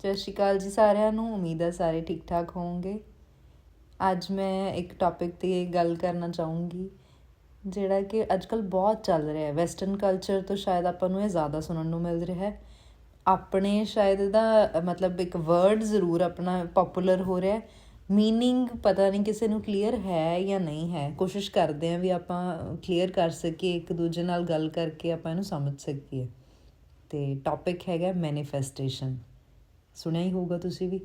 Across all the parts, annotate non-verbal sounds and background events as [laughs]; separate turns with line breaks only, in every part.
ਸਤਿ ਸ਼੍ਰੀ ਅਕਾਲ ਜੀ ਸਾਰਿਆਂ ਨੂੰ, ਉਮੀਦ ਹੈ ਸਾਰੇ ਠੀਕ ਠਾਕ ਹੋਵੋਗੇ। ਅੱਜ ਮੈਂ ਇੱਕ ਟੌਪਿਕ ਤੇ ਗੱਲ ਕਰਨਾ ਚਾਹੂੰਗੀ, ਜਿਹੜਾ ਕਿ ਅੱਜਕੱਲ ਬਹੁਤ ਚੱਲ ਰਿਹਾ ਹੈ। ਵੈਸਟਰਨ ਕਲਚਰ ਤੋਂ ਸ਼ਾਇਦ ਆਪਾਂ ਨੂੰ ਇਹ ਜ਼ਿਆਦਾ ਸੁਣਨ ਨੂੰ ਮਿਲ ਰਿਹਾ ਹੈ। ਆਪਣੇ ਸ਼ਾਇਦ ਇਹਦਾ, ਮਤਲਬ ਇੱਕ ਵਰਡ ਜ਼ਰੂਰ ਆਪਣਾ ਪਪੂਲਰ ਹੋ ਰਿਹਾ ਹੈ। ਮੀਨਿੰਗ ਪਤਾ ਨਹੀਂ ਕਿਸੇ ਨੂੰ ਕਲੀਅਰ ਹੈ ਜਾਂ ਨਹੀਂ ਹੈ। ਕੋਸ਼ਿਸ਼ ਕਰਦੇ ਆਂ ਵੀ ਆਪਾਂ ਕਲੀਅਰ ਕਰ ਸਕੀਏ, ਇੱਕ ਦੂਜੇ ਨਾਲ ਗੱਲ ਕਰਕੇ ਆਪਾਂ ਇਹਨੂੰ ਸਮਝ ਸਕੀਏ। ਤੇ ਟੌਪਿਕ ਹੈਗਾ ਮੈਨੀਫੈਸਟੇਸ਼ਨ ਸੁਣਿਆ ਹੀ ਹੋਊਗਾ ਤੁਸੀਂ ਵੀ।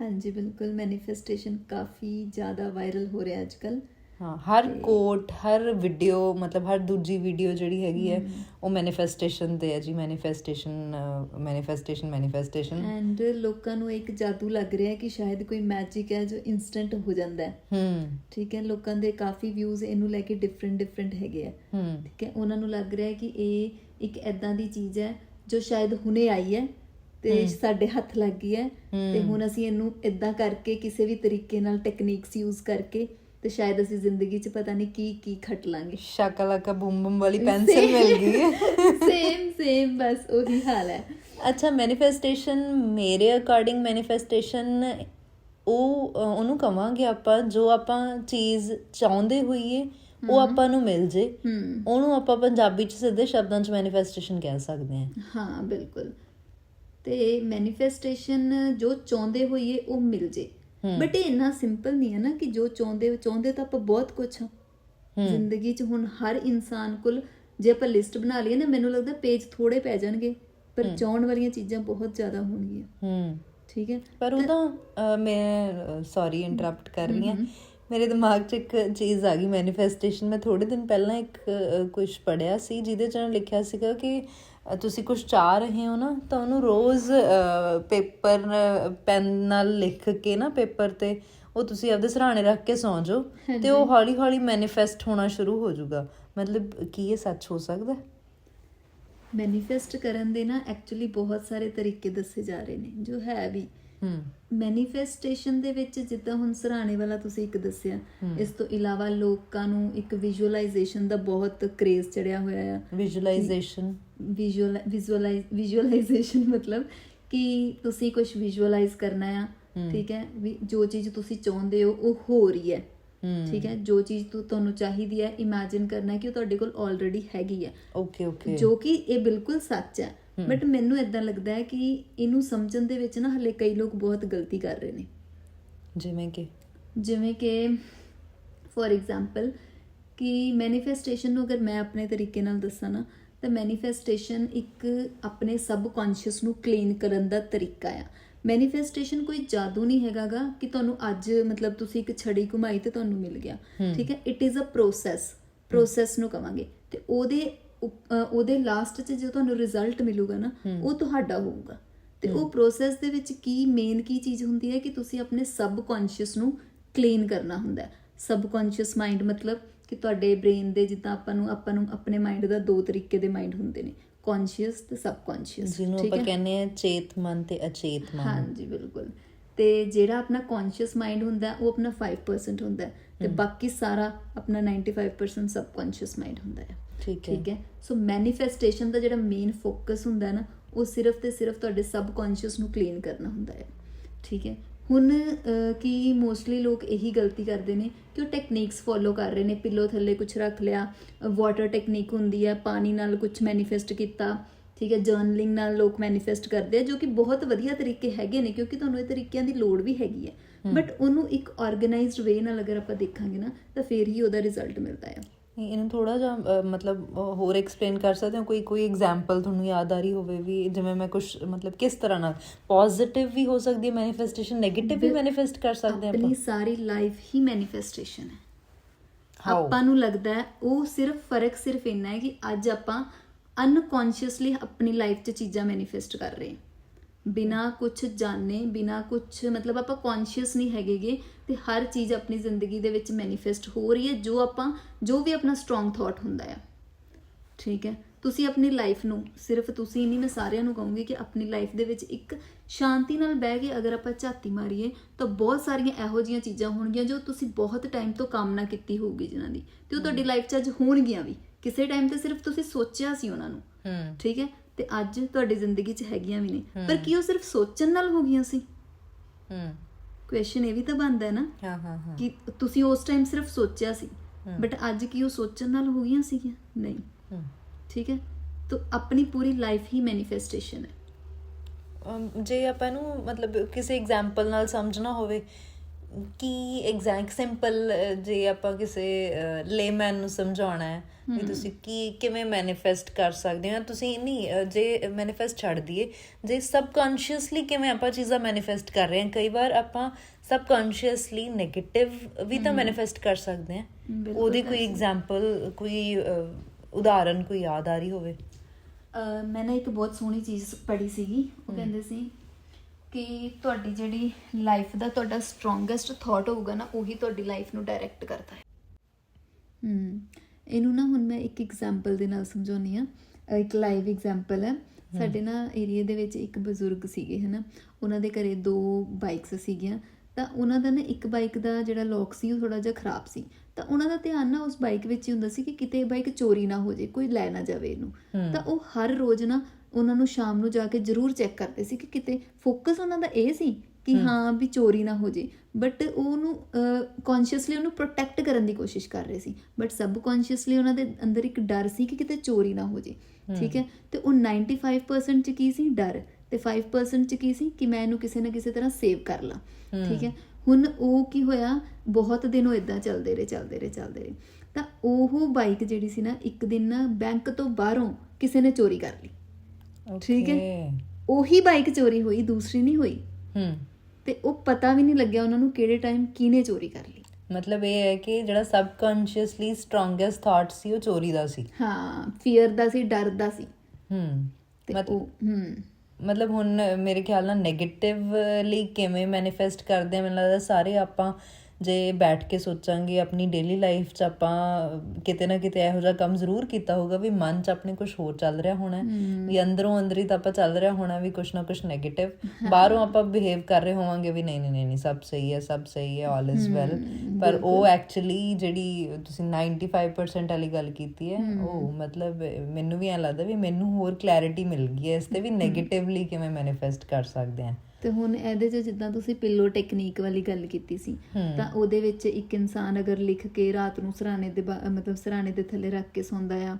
ਹਾਂਜੀ ਬਿਲਕੁਲ। ਮੈਨੀਫੈਸਟੇਸ਼ਨ ਕਾਫੀ ਜ਼ਿਆਦਾ ਵਾਇਰਲ ਹੋ ਰਿਹਾ ਅੱਜ ਕੱਲ
ਹਾਂ ਹਰ ਕੋਟ ਹਰ ਵੀਡੀਓ ਮਤਲਬ ਹਰ ਦੂਜੀ ਵੀਡੀਓ ਜਿਹੜੀ ਹੈਗੀ ਹੈ ਉਹ ਮੈਨੀਫੈਸਟੇਸ਼ਨ ਤੇ ਹੈ ਜੀ। ਮੈਨੀਫੈਸਟੇਸ਼ਨ ਮੈਨੀਫੈਸਟੇਸ਼ਨ ਮੈਨੀਫੈਸਟੇਸ਼ਨ
ਐਂਡ ਲੋਕਾਂ ਨੂੰ ਇੱਕ ਜਾਦੂ ਲੱਗ ਰਿਹਾ ਹੈ ਕਿ ਸ਼ਾਇਦ ਕੋਈ ਮੈਜਿਕ ਹੈ ਜੋ ਇਨਸਟੈਂਟ ਹੋ ਜਾਂਦਾ ਹੈ।
ਹੂੰ
ਠੀਕ ਹੈ ਲੋਕਾਂ ਦੇ ਕਾਫੀ ਵਿਊਜ਼ ਇਹਨੂੰ ਲੈ ਕੇ ਡਿਫਰੈਂਟ ਡਿਫਰੈਂਟ ਹੈਗੇ ਆ।
ਹੂੰ
ਠੀਕ ਹੈ ਉਹਨਾਂ ਨੂੰ ਲੱਗ ਰਿਹਾ ਹੈ ਕਿ ਇਹ ਇੱਕ ਐਦਾਂ ਦੀ ਚੀਜ਼ ਹੈ ਜੋ ਸ਼ਾਇਦ ਹੁਣੇ ਆਈ ਹੈ। ਤੇ ਸਾਡੇ ਹੱਥ ਲੱਗ ਗਈ ਹੈ ਤੇ ਹੁਣ ਅਸੀਂ ਇਹਨੂੰ ਇਦਾਂ ਕਰਕੇ ਕਿਸੇ ਵੀ ਤਰੀਕੇ ਨਾਲ ਟੈਕਨੀਕਸ ਯੂਜ਼ ਕਰਕੇ ਤੇ ਸ਼ਾਇਦ ਅਸੀਂ ਜ਼ਿੰਦਗੀ 'ਚ ਪਤਾ ਨਹੀਂ ਕੀ ਕੀ ਖਟ ਲਾਂਗੇ।
ਸ਼ਾਕਲਾਕਾ ਬੂਮ ਬੂਮ ਵਾਲੀ [laughs] ਪੈਨਸਲ ਮਿਲ ਗਈ। ਹੈ
ਸੇਮ ਸੇਮ ਬਸ ਉਹੀ ਹਾਲ ਹੈ।
ਅੱਛਾ ਮੈਨੀਫੈਸਟੇਸ਼ਨ ਮੇਰੇ ਅਕੋਰਡਿੰਗ ਮੈਨੀਫੈਸਟੇਸ਼ਨ ਉਹ ਉਹਨੂੰ ਕਵਾਂਗੇ ਆਪਾਂ ਜੋ ਆਪਾਂ ਚੀਜ਼ ਚਾਹੁੰਦੇ ਹੋਈਏ ਉਹ ਆਪਾਂ ਨੂੰ ਮਿਲ ਜੇ। ਉਹਨੂੰ ਆਪਾਂ ਪੰਜਾਬੀ ਚ ਸਿੱਧੇ ਸ਼ਬਦਾਂ ਚ ਮੈਨੀਫੈਸਟੇਸ਼ਨ ਕਹਿ ਸਕਦੇ ਹਾਂ।
ਹਾਂ ਬਿਲਕੁਲ। ਤੇ ਮੈਨੀਫੈਸਟੇਸ਼ਨ ਜੋ ਚਾਹੁੰਦੇ ਹੋਈਏ ਉਹ ਮਿਲ ਜੇ। ਬਟ ਇਹ ਇੰਨਾ ਸਿੰਪਲ ਨਹੀਂ ਹੈ ਨਾ ਕਿ ਜੋ ਚਾਹੁੰਦੇ ਚਾਹੁੰਦੇ ਤਾਂ ਆਪਾਂ ਬਹੁਤ ਕੁਝ ਹਾਂ। ਜ਼ਿੰਦਗੀ 'ਚ ਹੁਣ ਹਰ ਇਨਸਾਨ ਕੋਲ ਜੇ ਆਪਾਂ ਲਿਸਟ ਬਣਾ ਲਈਏ ਨਾ ਮੈਨੂੰ ਲੱਗਦਾ ਪੇਜ ਥੋੜੇ ਪੈ ਜਾਣਗੇ ਪਰ ਚਾਹਣ ਵਾਲੀਆਂ ਚੀਜ਼ਾਂ ਬਹੁਤ ਜ਼ਿਆਦਾ ਹੋਣਗੀਆਂ।
ਹੂੰ।
ਠੀਕ ਹੈ?
ਪਰ ਉਹ ਤਾਂ ਅ, ਮੈਂ ਸੌਰੀ ਇੰਟਰਰਪਟ ਕਰ ਰਹੀ ਹਾਂ। ਮੇਰੇ ਦਿਮਾਗ 'ਚ ਇੱਕ ਚੀਜ਼ ਆ ਗਈ ਮੈਨੀਫੈਸਟੇਸ਼ਨ ਮੈਂ ਥੋੜੇ ਦਿਨ ਪਹਿਲਾਂ ਇੱਕ ਕੁਝ ਪੜਿਆ ਸੀ ਜਿਹਦੇ 'ਚ ਲਿਖਿਆ ਸੀਗਾ ਕਿ ਤੁਸੀਂ ਕੁਝ ਚਾਹ ਰਹੇ ਹੋ ਨਾ ਤਾਂ ਉਹਨੂੰ ਰੋਜ਼ ਪੇਪਰ ਪੈਨ ਨਾਲ ਲਿਖ ਕੇ ਨਾ ਪੇਪਰ ਤੇ ਉਹ ਤੁਸੀਂ ਆਪਦੇ ਸਰਾਣੇ ਰੱਖ ਕੇ ਸੌਂ ਜਾਓ ਤੇ ਉਹ ਹੌਲੀ ਹੌਲੀ ਮੈਨੀਫੈਸਟ ਹੋਣਾ ਸ਼ੁਰੂ ਹੋ ਜਾਊਗਾ। ਮਤਲਬ ਕੀ ਇਹ ਸੱਚ ਹੋ ਸਕਦਾ? ਹੈ?
ਮੈਨੀਫੈਸਟ ਕਰਨ ਦੇ ਨਾ ਐਕਚੁਅਲੀ ਬਹੁਤ ਸਾਰੇ ਤਰੀਕੇ ਦੱਸੇ ਜਾ ਰਹੇ ਨੇ ਜੋ ਹੈ ਵੀ। ਮੈਨੀਫੈਸਟੇਸ਼ਨ ਦੇ ਵਿੱਚ ਜਿੱਦਾਂ ਹੁਣ ਸਰਾਣੇ ਵਾਲਾ ਤੁਸੀਂ ਇੱਕ ਦੱਸਿਆ ਇਸ ਤੋਂ ਇਲਾਵਾ ਲੋਕਾਂ ਨੂੰ ਇੱਕ ਵਿਜ਼ੂਅਲਾਈਜ਼ੇਸ਼ਨ ਦਾ ਬਹੁਤ ਕ੍ਰੇਜ਼ ਚੜਿਆ ਹੋਇਆ ਆ।
ਵਿਜ਼ੂਅਲਾਈਜ਼ੇਸ਼ਨ
ਵਿਜ਼ੂਅਲ ਵਿਜ਼ੂਅਲਾਈਜ਼ ਵਿਜ਼ੂਅਲਾਈਜ਼ੇਸ਼ਨ ਮਤਲਬ ਕਿ ਤੁਸੀਂ ਕੁਝ ਵਿਜ਼ੂਅਲਾਈਜ਼ ਕਰਨਾ ਆ ਠੀਕ ਹੈ? ਜੋ ਚੀਜ਼ ਤੁਸੀਂ ਚਾਹੁੰਦੇ ਹੋ ਉਹ ਹੋ ਰਹੀ ਹੈ। ਠੀਕ ਹੈ? ਜੋ ਚੀਜ਼ ਤੁ- ਤੁਹਾਨੂੰ ਚਾਹੀਦੀ ਹੈ ਇਮੇਜਿਨ ਕਰਨਾ ਕਿ ਉਹ ਤੁਹਾਡੇ ਕੋਲ ਆਲਰੇਡੀ ਹੈਗੀ ਹੈ।
ਓਕੇ ਓਕੇ
ਜੋ ਕਿ ਇਹ ਬਿਲਕੁਲ ਸੱਚ ਹੈ। ਬਟ ਮੈਨੂੰ ਇਦਾਂ ਲੱਗਦਾ ਹੈ ਕਿ ਇਹਨੂੰ ਸਮਝਣ ਦੇ ਵਿੱਚ ਨਾ ਹਲੇ ਕਈ ਲੋਕ ਬਹੁਤ ਗਲਤੀ ਕਰ ਰਹੇ ਨੇ।
ਜਿਵੇਂ ਕਿ?
ਜਿਵੇਂ ਕਿ ਫੋਰ ਐਗਜ਼ਾਮਪਲ ਕਿ ਮੈਨੀਫੈਸਟੇਸ਼ਨ ਨੂੰ ਅਗਰ ਮੈਂ ਆਪਣੇ ਤਰੀਕੇ ਨਾਲ ਦੱਸਾਂ ਨਾ ਤਾਂ ਮੈਨੀਫੈਸਟੇਸ਼ਨ ਇੱਕ ਆਪਣੇ ਸਬਕੌਂਸ਼ੀਅਸ ਨੂੰ ਕਲੀਨ ਕਰਨ ਦਾ ਤਰੀਕਾ ਆ। ਮੈਨੀਫੈਸਟੇਸ਼ਨ ਕੋਈ ਜਾਦੂ ਨਹੀਂ ਹੈਗਾਗਾ ਕਿ ਤੁਹਾਨੂੰ ਅੱਜ ਮਤਲਬ ਤੁਸੀਂ ਇੱਕ ਛੜੀ ਘੁਮਾਈ ਤੇ ਤੁਹਾਨੂੰ ਮਿਲ ਗਿਆ। ਠੀਕ ਹੈ? It is a process process ਨੂੰ ਕਵਾਂਗੇ। ਤੇ ਉਹਦੇ ਉਹਦੇ ਲਾਸਟ 'ਚ ਜੋ ਤੁਹਾਨੂੰ ਰਿਜ਼ਲਟ ਮਿਲੂਗਾ ਨਾ ਉਹ ਤੁਹਾਡਾ ਹੋਊਗਾ। ਤੇ ਉਹ ਪ੍ਰੋਸੈਸ ਦੇ ਵਿੱਚ ਕੀ ਮੇਨ ਕੀ ਚੀਜ਼ ਹੁੰਦੀ ਹੈ ਕਿ ਤੁਸੀਂ ਆਪਣੇ ਸਬਕੌਂਸ਼ੀਅਸ ਨੂੰ ਕਲੀਨ ਕਰਨਾ ਹੁੰਦਾ ਹੈ। ਸਬਕੌਂਸ਼ੀਅਸ ਮਾਈਂਡ ਮਤਲਬ ਕਿ ਤੁਹਾਡੇ ਬ੍ਰੇਨ ਦੇ ਜਿੱਦਾਂ ਆਪਾਂ ਨੂੰ ਆਪਾਂ ਨੂੰ ਆਪਣੇ ਮਾਈਂਡ ਦਾ ਦੋ ਤਰੀਕੇ ਦੇ ਮਾਈਂਡ ਹੁੰਦੇ ਨੇ। ਕੌਨਸ਼ੀਅਸ ਤੇ ਸਬਕੌਂਸ਼ੀਅਸ
ਜਿਹਨੂੰ ਆਪਾਂ ਕਹਿੰਦੇ ਆ ਚੇਤ ਮਨ ਤੇ ਅਚੇਤ ਮਨ
ਹਾਂਜੀ ਬਿਲਕੁਲ। ਤੇ ਜਿਹੜਾ ਆਪਣਾ ਕੌਨਸ਼ੀਅਸ ਮਾਈਂਡ ਹੁੰਦਾ ਉਹ ਆਪਣਾ 5% ਹੁੰਦਾ ਤੇ ਬਾਕੀ ਸਾਰਾ ਆਪਣਾ 95% ਸਬਕੌਂਸ਼ੀਅਸ ਮਾਈਂਡ ਹੁੰਦਾ ਹੈ।
ਠੀਕ ਹੈ।
ਠੀਕ ਹੈ। ਸੋ ਮੈਨੀਫੈਸਟੇਸ਼ਨ ਦਾ ਜਿਹੜਾ ਮੇਨ ਫੋਕਸ ਹੁੰਦਾ ਹੈ ਨਾ ਉਹ ਸਿਰਫ ਤੇ ਸਿਰਫ ਤੁਹਾਡੇ ਸਬਕੌਂਸ਼ੀਅਸ ਨੂੰ ਕਲੀਨ ਕਰਨਾ ਹੁੰਦਾ ਹੈ। ਠੀਕ ਹੈ। ਹੁਣ ਕੀ ਮੋਸਟਲੀ ਲੋਕ ਇਹੀ ਗਲਤੀ ਕਰਦੇ ਨੇ ਕਿ ਉਹ ਟੈਕਨੀਕਸ ਫੋਲੋ ਕਰ ਰਹੇ ਨੇ। ਪਿੱਲੋ ਥੱਲੇ ਕੁਝ ਰੱਖ ਲਿਆ ਵਾਟਰ ਟੈਕਨੀਕ ਹੁੰਦੀ ਹੈ ਪਾਣੀ ਨਾਲ ਕੁਝ ਮੈਨੀਫੈਸਟ ਕੀਤਾ ਠੀਕ ਹੈ। ਜਰਨਲਿੰਗ ਨਾਲ ਲੋਕ ਮੈਨੀਫੈਸਟ ਕਰਦੇ ਆ ਜੋ ਕਿ ਬਹੁਤ ਵਧੀਆ ਤਰੀਕੇ ਹੈਗੇ ਨੇ ਕਿਉਂਕਿ ਤੁਹਾਨੂੰ ਇਹ ਤਰੀਕਿਆਂ ਦੀ ਲੋੜ ਵੀ ਹੈਗੀ ਹੈ। ਬਟ ਉਹਨੂੰ ਇੱਕ ਆਰਗੇਨਾਈਜ਼ਡ ਵੇ ਨਾਲ ਅਗਰ ਆਪਾਂ ਦੇਖਾਂਗੇ ਨਾ ਤਾਂ ਫੇਰ ਹੀ ਉਹਦਾ ਰਿਜ਼ਲਟ ਮਿਲਦਾ ਹੈ।
ਇਹਨੂੰ ਥੋੜਾ ਜਿਹਾ ਮਤਲਬ ਹੋਰ ਐਕਸਪਲੇਨ ਕਰ ਸਕਦੇ ਹੋ? ਕੋਈ ਕੋਈ ਐਗਜ਼ਾਮਪਲ ਤੁਹਾਨੂੰ ਯਾਦ ਆ ਰਹੀ ਹੋਵੇ ਵੀ ਜਿਵੇਂ ਮੈਂ ਕੁਝ ਮਤਲਬ ਕਿਸ ਤਰ੍ਹਾਂ ਨਾਲ? ਪੋਜ਼ਿਟਿਵ ਵੀ ਹੋ ਸਕਦੀ ਹੈ ਮੈਨੀਫੈਸਟੇਸ਼ਨ 네ਗੇਟਿਵ ਵੀ ਮੈਨੀਫੈਸਟ ਕਰ ਸਕਦੇ ਹਾਂ
ਆਪਣੀ
ਆਪਾਂ?
ਸਾਰੀ ਲਾਈਫ ਹੀ ਮੈਨੀਫੈਸਟੇਸ਼ਨ ਹੈ? ਆਪਾਂ ਨੂੰ ਲੱਗਦਾ ਹੈ ਉਹ ਸਿਰਫ ਫ਼ਰਕ ਸਿਰਫ ਇੰਨਾ ਹੈ ਕਿ ਅੱਜ ਆਪਾਂ ਅਨਕੌਂਸ਼ੀਅਸਲੀ ਆਪਣੀ ਲਾਈਫ 'ਚ ਚੀਜ਼ਾਂ ਮੈਨੀਫੈਸਟ ਕਰ ਰਹੇ ਹਾਂ। ਬਿਨਾ ਕੁਝ ਜਾਣੇ ਬਿਨਾ ਕੁਝ ਮਤਲਬ ਆਪਾਂ ਕੌਨਸ਼ੀਅਸ ਨਹੀਂ ਹੈਗੇਗੇ ਤੇ ਹਰ ਚੀਜ਼ ਆਪਣੀ ਜ਼ਿੰਦਗੀ ਦੇ ਵਿੱਚ ਮੈਨੀਫੈਸਟ ਹੋ ਰਹੀ ਹੈ ਜੋ ਆਪਾਂ ਜੋ ਵੀ ਆਪਣਾ ਸਟਰੋਂਗ ਥਾਟ ਹੁੰਦਾ ਹੈ ਠੀਕ ਹੈ? ਤੁਸੀਂ ਆਪਣੀ ਲਾਈਫ ਨੂੰ ਸਿਰਫ ਤੁਸੀਂ ਨਹੀਂ ਮੈਂ ਸਾਰਿਆਂ ਨੂੰ ਕਹੂੰਗੀ ਕਿ ਆਪਣੀ ਲਾਈਫ ਦੇ ਵਿੱਚ ਇੱਕ ਸ਼ਾਂਤੀ ਨਾਲ ਬਹਿ ਕੇ ਅਗਰ ਆਪਾਂ ਝਾਤੀ ਮਾਰੀਏ ਤਾਂ ਬਹੁਤ ਸਾਰੀਆਂ ਇਹੋ ਜਿਹੀਆਂ ਚੀਜ਼ਾਂ ਹੋਣਗੀਆਂ ਜੋ ਤੁਸੀਂ ਬਹੁਤ ਟਾਈਮ ਤੋਂ ਕਾਮਨਾ ਕੀਤੀ ਹੋਊਗੀ ਜਿਨ੍ਹਾਂ ਦੀ। ਤੇ ਉਹ ਤੁਹਾਡੀ ਲਾਈਫ 'ਚ ਅੱਜ ਹੋਣਗੀਆਂ ਵੀ। ਕਿਸੇ ਟਾਈਮ ਤੇ ਸਿਰਫ ਤੁਸੀਂ ਸੋਚਿਆ ਸੀ ਉਹਨਾਂ ਨੂੰ।
ਹੂੰ।
ਠੀਕ ਹੈ? ਤੇ ਅੱਜ ਤੁਹਾਡੀ ਜ਼ਿੰਦਗੀ 'ਚ ਹੈਗੀਆਂ ਵੀ ਨੇ। ਪਰ ਕੀ ਉਹ ਸਿਰਫ ਸੋਚਣ ਨਾਲ ਹੋ ਗਈਆਂ ਸੀ?
ਹੂੰ।
ਕੁਐਸਚਨ ਇਹ ਵੀ ਤਾਂ ਬਣਦਾ ਹੈ ਨਾ
ਹਾਂ ਹਾਂ ਹਾਂ।
ਕਿ ਤੁਸੀਂ ਉਸ ਟਾਈਮ ਸਿਰਫ ਸੋਚਿਆ ਸੀ ਬਟ ਅੱਜ ਕੀ ਉਹ ਸੋਚਣ ਨਾਲ ਹੋ ਗਈਆਂ ਸੀਗੀਆਂ? ਨਹੀਂ।
ਹੂੰ।
ਠੀਕ ਹੈ? ਤਾਂ ਆਪਣੀ ਪੂਰੀ ਲਾਈਫ ਹੀ ਮੈਨੀਫੈਸਟੇਸ਼ਨ ਹੈ।
ਜੇ ਆਪਾਂ ਨੂੰ ਮਤਲਬ ਕਿਸੇ ਐਗਜ਼ਾਮਪਲ ਨਾਲ ਸਮਝਣਾ ਹੋਵੇ ਕਿ ਐਗਜ਼ੈਕਟ ਸਿੰਪਲ ਜੇ ਆਪਾਂ ਕਿਸੇ ਲੇਮੈਨ ਨੂੰ ਸਮਝਾਉਣਾ ਹੈ ਵੀ ਤੁਸੀਂ ਕੀ ਕਿਵੇਂ ਮੈਨੀਫੈਸਟ ਕਰ ਸਕਦੇ ਹੋ ਤੁਸੀਂ ਨਹੀਂ ਜੇ ਮੈਨੀਫੈਸਟ ਛੱਡ ਦਈਏ ਜੇ ਸਬਕੌਂਸ਼ੀਅਸਲੀ ਕਿਵੇਂ ਆਪਾਂ ਚੀਜ਼ਾਂ ਮੈਨੀਫੈਸਟ ਕਰ ਰਹੇ ਹਾਂ ਕਈ ਵਾਰ ਆਪਾਂ ਸਬਕੌਂਸ਼ੀਅਸਲੀ 네ਗੇਟਿਵ ਵੀ ਤਾਂ ਮੈਨੀਫੈਸਟ ਕਰ ਸਕਦੇ ਹਾਂ। ਉਹਦੀ ਕੋਈ। ਐਗਜ਼ਾਮਪਲ ਕੋਈ ਉਦਾਹਰਨ ਕੋਈ ਯਾਦ ਆ ਰਹੀ ਹੋਵੇ?
ਅਹ ਮੈਂ ਨਾ ਇੱਕ ਬਹੁਤ ਸੋਹਣੀ ਚੀਜ਼ ਪੜ੍ਹੀ ਸੀਗੀ ਉਹ ਕਹਿੰਦੇ ਸੀ ਕਿ ਤੁਹਾਡੀ ਜਿਹੜੀ ਲਾਈਫ ਦਾ ਤੁਹਾਡਾ ਸਟਰੋਂਗੈਸਟ ਥਾਟ ਹੋਊਗਾ ਨਾ ਉਹੀ ਤੁਹਾਡੀ ਲਾਈਫ ਨੂੰ ਡਾਇਰੈਕਟ ਕਰਦਾ ਹੈ। ਹਮ ਇਹਨੂੰ ਨਾ ਹੁਣ ਮੈਂ ਇੱਕ ਐਗਜ਼ਾਮਪਲ ਦੇ ਨਾਲ ਸਮਝਾਉਣੀ ਆ ਇੱਕ ਲਾਈਵ ਐਗਜ਼ਾਮਪਲ ਹੈ। ਸਾਡੇ ਨਾ ਏਰੀਆ ਦੇ ਵਿੱਚ ਇੱਕ ਬਜ਼ੁਰਗ ਸੀਗੇ ਹਨਾ? ਉਹਨਾਂ ਦੇ ਘਰੇ ਦੋ ਬਾਈਕਸ ਸੀਗੀਆਂ। ਤਾਂ ਉਹਨਾਂ ਦਾ ਨਾ ਇੱਕ ਬਾਈਕ ਦਾ ਜਿਹੜਾ ਲੋਕ ਸੀ ਉਹ ਥੋੜਾ ਜਿਹਾ ਖਰਾਬ ਸੀ। ਤਾਂ ਉਹਨਾਂ ਦਾ ਧਿਆਨ ਨਾ ਉਸ ਬਾਈਕ ਵਿੱਚ ਹੀ ਹੁੰਦਾ ਸੀ ਕਿ ਕਿਤੇ ਬਾਈਕ ਚੋਰੀ ਨਾ ਹੋ ਜੇ ਕੋਈ ਲੈ ਨਾ ਜਾਵੇ ਇਹਨੂੰ। ਤਾਂ ਉਹ ਹਰ ਰੋਜ਼ ਨਾ ਉਹਨਾਂ ਨੂੰ ਸ਼ਾਮ ਨੂੰ ਜਾ ਕੇ ਜ਼ਰੂਰ ਚੈੱਕ ਕਰਦੇ ਸੀ ਕਿ ਕਿਤੇ ਫੋਕਸ ਉਹਨਾਂ ਦਾ ਇਹ ਸੀ ਕਿ ਹਾਂ। ਵੀ ਚੋਰੀ ਨਾ ਹੋ ਜੇ ਬਟ ਉਹਨੂੰ ਕੌਨਸ਼ੀਅਸਲੀ ਉਹਨੂੰ ਪ੍ਰੋਟੈਕਟ ਕਰਨ ਦੀ ਕੋਸ਼ਿਸ਼ ਕਰ ਰਹੇ ਸੀ। ਬਟ ਸਬਕੌਨਸ਼ੀਅਸਲੀ ਉਹਨਾਂ ਦੇ ਅੰਦਰ ਇੱਕ ਡਰ ਸੀ ਕਿ ਕਿਤੇ ਚੋਰੀ ਨਾ ਹੋ ਜੇ ਠੀਕ ਹੈ? ਤੇ ਉਹ 95% ਚ ਕੀ ਸੀ? ਡਰ। ਤੇ 5% ਚ ਕੀ ਸੀ? ਕਿ ਮੈਂ ਇਹਨੂੰ ਕਿਸੇ ਨਾ ਕਿਸੇ ਤਰ੍ਹਾਂ ਸੇਵ ਕਰ ਲਾਂ। ਠੀਕ ਹੈ? ਹੁਣ ਉਹ ਕੀ ਹੋਇਆ? ਬਹੁਤ ਦਿਨ ਉਹ ਇਦਾਂ ਚੱਲਦੇ ਰਹੇ ਚੱਲਦੇ ਰਹੇ ਚੱਲਦੇ ਰਹੇ। ਤਾਂ ਉਹ ਬਾਈਕ ਜਿਹੜੀ ਸੀ ਨਾ ਇੱਕ ਦਿਨ ਨਾ ਬੈਂਕ ਤੋਂ ਬਾਹਰੋਂ ਕਿਸੇ ਨੇ ਚੋਰੀ ਕਰ ਲਈ। ਠੀਕ ਹੈ। ਉਹੀ ਬਾਈਕ ਚੋਰੀ ਹੋਈ ਦੂਸਰੀ ਨਹੀਂ ਹੋਈ।
ਹੂੰ।
ਤੇ ਉਹ ਪਤਾ ਵੀ ਨਹੀਂ ਲੱਗਿਆ ਉਹਨਾਂ ਨੂੰ ਕਿਹੜੇ ਟਾਈਮ ਕਿਹਨੇ ਚੋਰੀ ਕਰ ਲਈ।
ਮਤਲਬ ਇਹ ਹੈ ਕਿ ਜਿਹੜਾ ਸਬਕੌਂਸ਼ੀਅਸਲੀ ਸਟਰੋਂਗੈਸਟ ਥਾਟ ਸੀ ਉਹ ਚੋਰੀ ਦਾ ਸੀ।
ਹਾਂ ਫੀਅਰ ਦਾ ਸੀ ਡਰ ਦਾ ਸੀ।
ਹੂੰ।
ਤੇ
ਮਤ-
ਉਹ ਹੂੰ।
ਮਤਲਬ ਹੁਣ ਮੇਰੇ ਖਿਆਲ ਨਾਲ 네ਗੇਟਿਵਲੀ ਕਿਵੇਂ ਮੈਨੀਫੈਸਟ ਕਰਦੇ ਆ, ਮੈਨੂੰ ਲੱਗਦਾ ਸਾਰੇ ਆਪਾਂ ਜੇ ਬੈਠ ਕੇ ਸੋਚਾਂਗੇ ਆਪਣੀ ਡੇਲੀ ਲਾਈਫ 'ਚ ਆਪਾਂ ਕਿਤੇ ਨਾ ਕਿਤੇ ਇਹੋ ਜਿਹਾ ਕੰਮ ਜ਼ਰੂਰ ਕੀਤਾ ਹੋਊਗਾ ਵੀ ਮਨ 'ਚ ਆਪਣੇ ਕੁਝ ਹੋਰ ਚੱਲ ਰਿਹਾ ਹੋਣਾ। ਵੀ ਅੰਦਰੋਂ ਅੰਦਰੀ ਤਾਂ ਆਪਾਂ ਚੱਲ ਰਿਹਾ ਹੋਣਾ ਵੀ ਕੁਝ ਨਾ ਕੁਝ 네ਗੇਟਿਵ ਬਾਹਰੋਂ ਆਪਾਂ ਬਿਹੇਵ ਕਰ ਰਹੇ ਹੋਵਾਂਗੇ ਵੀ ਨਹੀਂ ਨਹੀਂ ਨਹੀਂ ਨਹੀਂ, ਸਭ ਸਹੀ ਹੈ ਸਭ ਸਹੀ ਹੈ ਆਲ ਇਜ਼ ਵੈਲ ਪਰ ਉਹ ਐਕਚੁਅਲੀ ਜਿਹੜੀ ਤੁਸੀਂ 95% ਵਾਲੀ ਗੱਲ ਕੀਤੀ ਹੈ ਉਹ ਮਤਲਬ ਮੈਨੂੰ ਵੀ ਐਂ ਲੱਗਦਾ ਵੀ ਮੈਨੂੰ ਹੋਰ ਕਲੈਰਿਟੀ ਮਿਲ ਗਈ ਹੈ ਇਸ ਤੇ ਵੀ 네ਗੇਟਿਵਲੀ ਕਿਵੇਂ ਮੈਨੀਫੈਸਟ ਕਰ ਸਕਦੇ ਆ
ਤੇ ਹੁਣ ਇਹਦੇ 'ਚ ਜਿੱਦਾਂ ਤੁਸੀਂ ਪਿੱਲੋ ਟੈਕਨੀਕ ਵਾਲੀ ਗੱਲ ਕੀਤੀ ਸੀ। ਤਾਂ ਉਹਦੇ ਵਿੱਚ ਇੱਕ ਇਨਸਾਨ ਅਗਰ ਲਿਖ ਕੇ ਰਾਤ ਨੂੰ ਸਰਾਣੇ ਦੇ ਮਤਲਬ ਸਰਾਣੇ ਦੇ ਥੱਲੇ ਰੱਖ ਕੇ ਸੌਂਦਾ ਆ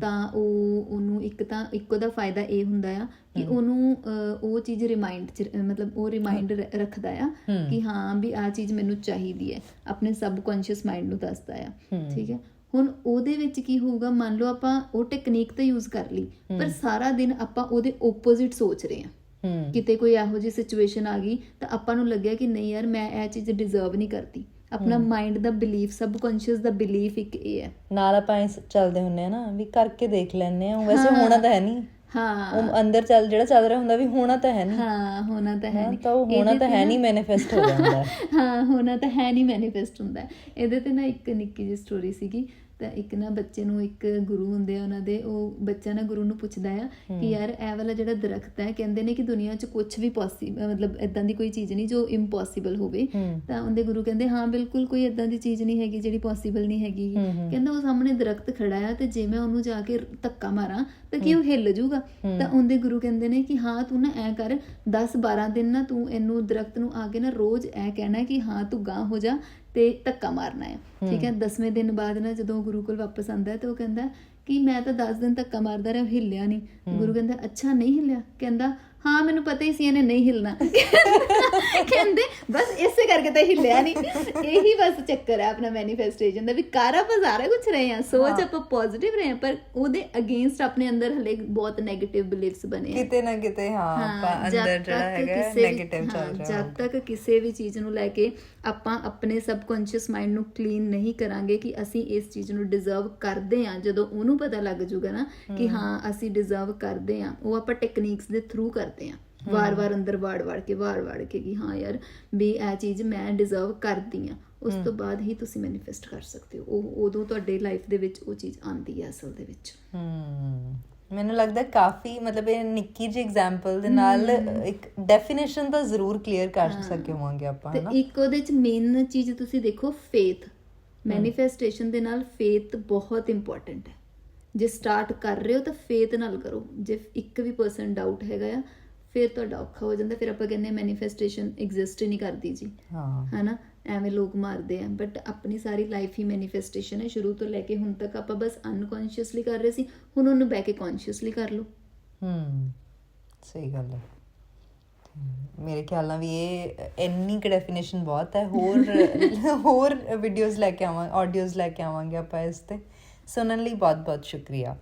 ਤਾਂ ਉਹ ਉਹਨੂੰ ਇੱਕ ਤਾਂ ਇੱਕ ਉਹਦਾ ਫਾਇਦਾ ਇਹ ਹੁੰਦਾ ਆ ਕਿ ਉਹਨੂੰ ਉਹ ਚੀਜ਼ ਰਿਮਾਈਂਡ ਮਤਲਬ ਉਹ ਰਿਮਾਈਂਡ ਰੱਖਦਾ ਆ। ਕਿ ਹਾਂ ਵੀ ਆ ਚੀਜ਼ ਮੈਨੂੰ ਚਾਹੀਦੀ ਹੈ ਆਪਣੇ ਸਬਕੌਂਸ਼ੀਅਸ ਮਾਈਂਡ ਨੂੰ ਦੱਸਦਾ ਆ। ਠੀਕ ਹੈ? ਹੁਣ ਉਹਦੇ ਵਿੱਚ ਕੀ ਹੋਊਗਾ ਮੰਨ ਲਓ ਆਪਾਂ ਉਹ ਟੈਕਨੀਕ ਤਾਂ ਯੂਜ਼ ਕਰ ਲਈ ਪਰ ਸਾਰਾ ਦਿਨ ਆਪਾਂ ਉਹਦੇ ਓਪੋਜ਼ਿਟ ਸੋਚ ਰਹੇ ਹੂੰ। ਕਿਤੇ ਕੋਈ ਇਹੋ ਜਿਹੀ ਸਿਚੁਏਸ਼ਨ ਆ ਗਈ ਤਾਂ ਆਪਾਂ ਨੂੰ ਲੱਗਿਆ ਕਿ ਨਹੀਂ ਯਾਰ ਮੈਂ ਇਹ ਚੀਜ਼ ਡਿਜ਼ਰਵ ਨਹੀਂ ਕਰਦੀ। ਆਪਣਾ ਮਾਈਂਡ ਦਾ ਬਿਲੀਫ ਸਬਕੌਂਸ਼ੀਅਸ ਦਾ ਬਿਲੀਫ ਇੱਕ ਇਹ ਹੈ।
ਨਾਲ ਆਪਾਂ ਚੱਲਦੇ ਹੁੰਨੇ ਆ ਨਾ ਵੀ ਕਰਕੇ ਦੇਖ ਲੈਣੇ ਆ ਵੈਸੇ ਹੋਣਾ ਤਾਂ ਹੈ ਨਹੀਂ।
ਹਾਂ।
ਉਹ ਅੰਦਰ ਚੱਲ ਜਿਹੜਾ ਚੱਲ ਰਿਹਾ ਹੁੰਦਾ ਵੀ ਹੋਣਾ ਤਾਂ ਹੈ ਨਹੀਂ।
ਹਾਂ ਹੋਣਾ ਤਾਂ ਹੈ ਨਹੀਂ।
ਤਾਂ ਉਹ ਹੋਣਾ ਤਾਂ ਹੈ ਨਹੀਂ ਮੈਨੀਫੈਸਟ ਹੋ ਜਾਂਦਾ। ਹੈ।
ਹੋਣਾ ਤਾਂ ਹੈ ਨਹੀਂ ਮੈਨੀਫੈਸਟ ਹੁੰਦਾ। ਇਹਦੇ ਤੇ ਨਾ ਇੱਕ ਨਿੱਕੀ ਜਿਹੀ ਸਟੋਰੀ ਸੀਗੀ। ਤਾਂ ਇੱਕ ਨਾ ਬੱਚੇ ਨੂੰ ਇੱਕ ਗੁਰੂ ਹੁੰਦੇ ਆ ਉਹਨਾਂ ਦੇ ਉਹ ਬੱਚਾ ਨਾ ਗੁਰੂ ਨੂੰ ਪੁੱਛਦਾ ਆ ਕਿ ਯਾਰ ਇਹ ਵਾਲਾ ਜਿਹੜਾ ਦਰਖਤ ਹੈ ਕਹਿੰਦੇ ਨੇ ਕਿ ਦੁਨੀਆ 'ਚ ਕੁਝ ਵੀ ਪੋਸੀਬਲ ਮਤਲਬ ਇਦਾਂ ਦੀ ਕੋਈ ਚੀਜ਼ ਨਹੀਂ ਜੋ ਇੰਪੋਸੀਬਲ ਹੋਵੇ। ਤਾਂ ਉਹਦੇ ਗੁਰੂ ਕਹਿੰਦੇ ਹਾਂ ਬਿਲਕੁਲ ਕੋਈ ਇਦਾਂ ਦੀ ਚੀਜ਼ ਨਹੀਂ ਹੈਗੀ ਜਿਹੜੀ ਪੋਸੀਬਲ ਨਹੀਂ ਹੈਗੀ। ਕਹਿੰਦਾ ਉਹ ਸਾਹਮਣੇ ਦਰਖਤ ਖੜਾ ਆ ਤੇ ਜੇ ਮੈਂ ਉਹਨੂੰ ਜਾ ਕੇ ਧੱਕਾ ਮਾਰਾਂ ਤਾਂ ਕੀ ਉਹ ਹਿੱਲ ਜਾਊਗਾ ਤਾਂ ਉਹਦੇ ਗੁਰੂ ਕਹਿੰਦੇ ਨੇ ਕਿ ਹਾਂ ਤੂੰ ਨਾ ਐ ਕਰ 10 12 ਦਿਨ ਨਾ ਤੂੰ ਇਹਨੂੰ ਦਰਖਤ ਨੂੰ ਆ ਕੇ ਨਾ ਰੋਜ਼ ਐ ਕਹਿਣਾ ਕਿ ਹਾਂ ਤੂੰ ਗਾਂ ਹੋ ਜਾ ਤੇ ਧੱਕਾ ਮਾਰਨਾ ਹੈ। ਠੀਕ ਹੈ 10ਵੇਂ ਦਿਨ ਬਾਅਦ ਨਾ ਜਦੋਂ ਗੁਰੂ ਕੋਲ ਵਾਪਸ ਆਂਦਾ ਹੈ ਤਾਂ ਉਹ ਕਹਿੰਦਾ ਕਿ ਮੈਂ ਤਾਂ 10 ਦਿਨ ਧੱਕਾ ਮਾਰਦਾ ਰਿਹਾ ਹਿੱਲਿਆ ਨਹੀਂ। ਗੁਰੂ ਕਹਿੰਦਾ ਅੱਛਾ ਨਹੀਂ ਹਿੱਲਿਆ? ਕਹਿੰਦਾ ਹਾਂ ਮੈਨੂੰ ਪਤਾ ਹੀ ਸੀ ਇਹਨੇ ਨਹੀਂ ਹਿਲਣਾ। ਕਹਿੰਦੇ ਬਸ ਇਸੇ ਕਰਕੇ ਤਾਂ ਹਿੱਲਿਆ ਨਹੀਂ। ਇਹੀ ਬਸ ਚੱਕਰ ਹੈ ਆਪਣਾ ਮੈਨੀਫੈਸਟੇਸ਼ਨ ਦਾ ਵੀ ਕਰ ਆਪਾਂ ਸਾਰਾ ਕੁਝ ਰਹੇ ਆ ਸੋਚ ਆਪਾਂ ਪੋਜ਼ਿਟਿਵ ਰਹੇ ਆ ਪਰ ਉਹਦੇ ਅਗੇਂਸਟ ਆਪਣੇ ਅੰਦਰ ਹਲੇ ਬਹੁਤ 네ਗੇਟਿਵ ਬਿਲੀਫਸ ਬਣੇ ਆ।
ਕਿਤੇ ਨਾ ਕਿਤੇ ਹਾਂ ਆਪਾਂ ਅੰਦਰ ਜਿਹੜਾ
ਤੱਕ
ਹੈਗਾ 네ਗੇਟਿਵ ਚੱਲ ਰਿਹਾ
ਜਦ। ਤੱਕ ਕਿਸੇ ਵੀ ਚੀਜ਼ ਨੂੰ ਲੈ ਕੇ ਆਪਾਂ ਆਪਣੇ ਸਬਕੌਂਸ਼ੀਅਸ ਮਾਈਂਡ ਨੂੰ ਕਲੀਨ ਨਹੀਂ ਕਰਾਂਗੇ ਕਿ ਅਸੀਂ ਇਸ ਚੀਜ਼ ਨੂੰ ਡਿਜ਼ਰਵ ਕਰਦੇ ਹਾਂ ਜਦੋਂ ਉਹਨੂੰ ਪਤਾ ਲੱਗ ਜਾਊਗਾ ਨਾ ਕਿ ਹਾਂ ਅਸੀਂ ਡਿਜ਼ਰਵ ਕਰਦੇ ਹਾਂ। ਉਹ ਆਪਾਂ ਟੈਕਨੀਕਸ ਦੇ ਥਰੂ ਕਰਦੇ ਹਾਂ। ਵਾਰ-ਵਾਰ ਅੰਦਰ ਵਾੜ-ਵਾੜ ਕੇ ਵਾੜ-ਵਾੜ ਕੇ ਕਿ ਹਾਂ ਯਾਰ ਵੀ ਇਹ ਚੀਜ਼ ਮੈਂ ਡਿਜ਼ਰਵ ਕਰਦੀ ਹਾਂ। ਉਸ ਤੋਂ ਬਾਅਦ ਹੀ ਤੁਸੀਂ ਮੈਨੀਫੈਸਟ ਕਰ ਸਕਦੇ ਹੋ। ਉਹ ਉਦੋਂ ਤੁਹਾਡੇ ਲਾਈਫ ਦੇ ਵਿੱਚ ਉਹ ਚੀਜ਼ ਆਉਂਦੀ ਹੈ ਅਸਲ ਦੇ ਵਿੱਚ।
ਮੈਨੂੰ ਲੱਗਦਾ ਕਾਫੀ ਮਤਲਬ ਇਹ ਨਿੱਕੀ ਜਿਹੀ ਐਗਜ਼ਾਮਪਲ ਦੇ ਨਾਲ ਇੱਕ ਡੈਫੀਨੇਸ਼ਨ ਤਾਂ ਜ਼ਰੂਰ ਕਲੀਅਰ ਕਰ ਸਕੇ ਹੋਵਾਂਗੇ ਆਪਾਂ
ਤੇ ਇੱਕ ਉਹਦੇ ਚ ਮੇਨ ਚੀਜ਼ ਤੁਸੀਂ ਦੇਖੋ ਫੇਥ ਮੈਨੀਫੈਸਟੇਸ਼ਨ ਦੇ ਨਾਲ ਫੇਥ ਬਹੁਤ ਇੰਪੋਰਟੈਂਟ ਹੈ। ਜੇ ਸਟਾਰਟ ਕਰ ਰਹੇ ਹੋ ਤਾਂ ਫੇਥ ਨਾਲ ਕਰੋ। ਜੇ ਇੱਕ ਵੀ ਪਰਸੈਂਟ ਡਾਊਟ ਹੈਗਾ ਆ ਫਿਰ ਤੁਹਾਡਾ ਔਖਾ ਹੋ ਜਾਂਦਾ। ਫਿਰ ਆਪਾਂ ਕਹਿੰਦੇ ਮੈਨੀਫੈਸਟੇਸ਼ਨ ਐਗਜ਼ਿਸਟ ਹੀ ਨਹੀਂ ਕਰਦੀ ਜੀ।
ਹਾਂ।
ਹਨਾ? ਐਵੇਂ ਲੋਕ ਮਾਰਦੇ ਆ। ਬਟ ਆਪਣੀ ਸਾਰੀ ਲਾਈਫ ਹੀ ਮੈਨੀਫੈਸਟੇਸ਼ਨ ਹੈ। ਸ਼ੁਰੂ ਤੋਂ ਲੈ ਕੇ ਹੁਣ ਤੱਕ ਆਪਾਂ ਬਸ ਅਨਕੌਂਸ਼ੀਅਸਲੀ ਕਰ ਰਹੇ ਸੀ। ਹੁਣ ਉਹਨੂੰ ਬਹਿ ਕੇ ਕੌਂਸ਼ੀਅਸਲੀ ਕਰ ਲਓ।
ਹੂੰ। ਸਹੀ ਗੱਲ ਹੈ। ਮੇਰੇ ਖਿਆਲ ਨਾਲ ਵੀ ਇਹ ਇੰਨੀ ਕੁ ਡੈਫੀਨੇਸ਼ਨ ਬਹੁਤ ਹੈ। ਹੋਰ [laughs] ਹੋਰ ਵੀਡੀਓਜ਼ ਲੈ ਕੇ ਆਵਾਂ ਆਡੀਓਜ਼ ਲੈ ਕੇ ਆਵਾਂਗੇ ਆਪਾਂ ਇਸ ਤੇ। ਸੁਣਨ ਲਈ ਬਹੁਤ ਬਹੁਤ ਸ਼ੁਕਰੀਆ।